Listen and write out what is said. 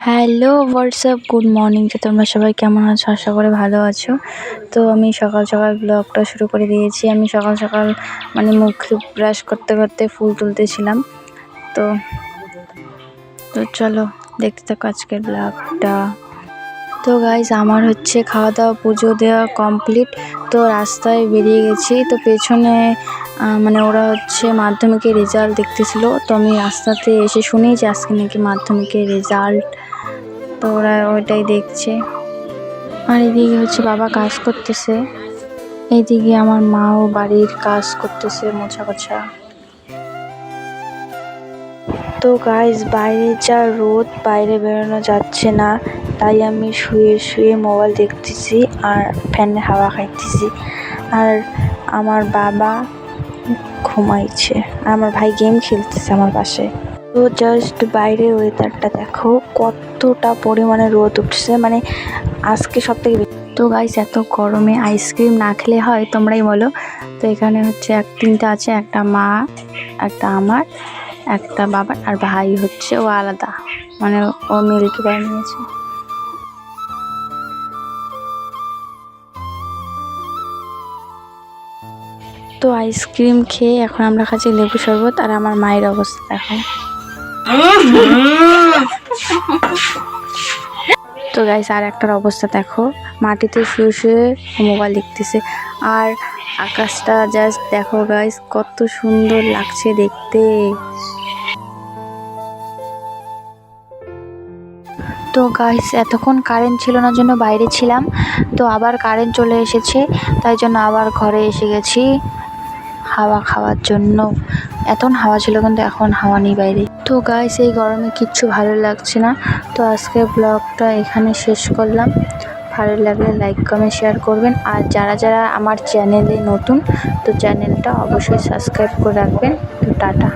Hello WhatsApp good morning তো তোমরা সবাই কেমন আছো? আশা করে ভালো আছো। তো আমি সকাল সকাল ব্লগটা শুরু করে দিয়েছি। আমি সকাল সকাল মানে মুখ ব্রাশ করতে করতে ফুল তুলতেছিলাম। তো তো চলো, দেখতে থাকো আজকের ব্লগটা তো গাইজ আমার হচ্ছে খাওয়া দাওয়া পুজো দেওয়া কমপ্লিট তো রাস্তায় বেরিয়ে গেছি। তো পেছনে মানে ওরা হচ্ছে মাধ্যমিকের রেজাল্ট দেখতেছিল। তো আমি রাস্তাতে এসে শুনি যে আজকে নাকি মাধ্যমিকের রেজাল্ট তো ওরা ওইটাই দেখছে। আর এদিকে হচ্ছে বাবা কাজ করতেছে। এইদিকে আমার মাও বাড়ির কাজ করতেছে মোছা কোছা তো গাইজ বাইরে যা রোদ, বাইরে বেরোনো যাচ্ছে না। তাই আমি শুয়ে শুয়ে মোবাইল দেখতেছি আর ফ্যানে হাওয়া খাইতেছি। আর আমার বাবা ঘুমাইছে। আর আমার ভাই গেম খেলতেছে আমার পাশে। তো জাস্ট বাইরে ওয়েদারটা দেখো, কতটা পরিমাণে রোদ উঠছে মানে আজকে সব থেকে তো গাইস এত গরমে আইসক্রিম না খেলে হয়, তোমরাই বলো। তো এখানে হচ্ছে এক, তিনটা আছে, একটা মা, একটা আমার, একটা বাবার আর ভাই হচ্ছে, ও আলাদা। মানে ও মিল্কি বার নিয়েছে। তো আইসক্রিম খেয়ে এখন আমরা খাচ্ছি লেবু শরবত আর আমার মায়ের অবস্থা দেখো। তো গাইস আর একটার অবস্থা দেখো। মাটিতে শুয়ে শুয়ে মোবাইল দেখতেছে। আর আকাশটা জাস্ট দেখো গাইস কত সুন্দর লাগছে দেখতে। তো গাইস এতক্ষণ কারেন্ট ছিল না জন্য বাইরে ছিলাম। তো আবার কারেন্ট চলে এসেছে, তাই জন্য আবার ঘরে এসে গেছি। হাওয়া খাওয়ার জন্য। এতক্ষণ হাওয়া ছিল কিন্তু এখন হাওয়া নেই বাইরে। তো গাইস এই গরমে কিচ্ছু ভালো লাগছে না। তো আজকে ব্লগটা এখানে শেষ করলাম। ভালো লাগলে লাইক কমেন্ট শেয়ার করবেন। আর যারা যারা আমার চ্যানেলে নতুন, তো চ্যানেলটা অবশ্যই সাবস্ক্রাইব করে রাখবেন। তো টাটা।